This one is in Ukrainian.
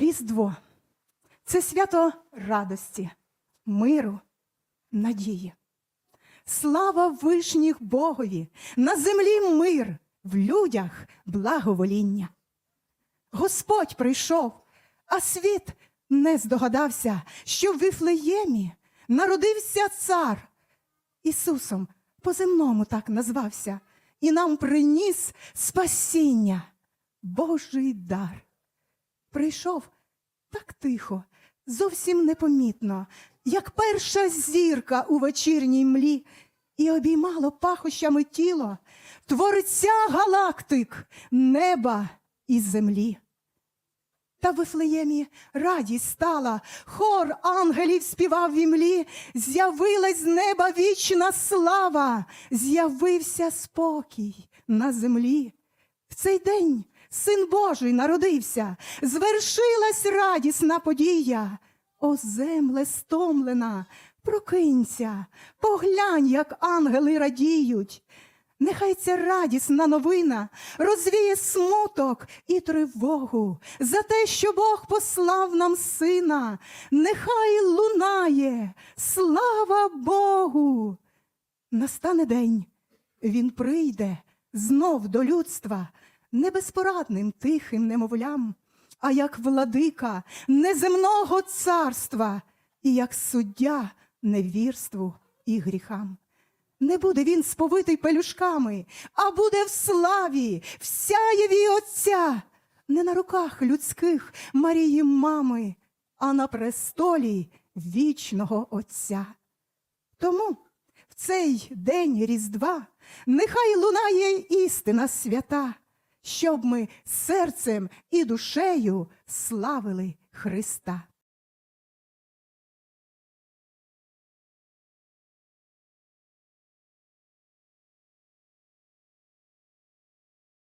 Різдво це свято радості, миру, надії. Слава вишніх Богові, на землі мир, в людях благовоління. Господь прийшов, а світ не здогадався, що в Вифлеємі народився цар. Ісусом по-земному так назвався, і нам приніс спасіння, Божий дар. Прийшов так тихо, зовсім непомітно, як перша зірка у вечірній млі, і обіймало пахощами тіло творця галактик, неба і землі. Та в Вифлеємі радість стала, хор ангелів співав в імлі, з'явилась з неба вічна слава, з'явився спокій на землі. В цей день син Божий народився, звершилась радісна подія. О, земле стомлена, прокинься, поглянь, як ангели радіють. Нехай ця радісна новина розвіє смуток і тривогу за те, що Бог послав нам сина. Нехай лунає, слава Богу. Настане день, він прийде знов до людства, не безпорадним тихим немовлям, а як владика неземного царства, і як суддя невірству і гріхам. Не буде він сповитий пелюшками, а буде в славі, в сяєві Отця, не на руках людських Марії мами, а на престолі вічного Отця. Тому в цей день Різдва нехай лунає істина свята, щоб ми серцем і душею славили Христа.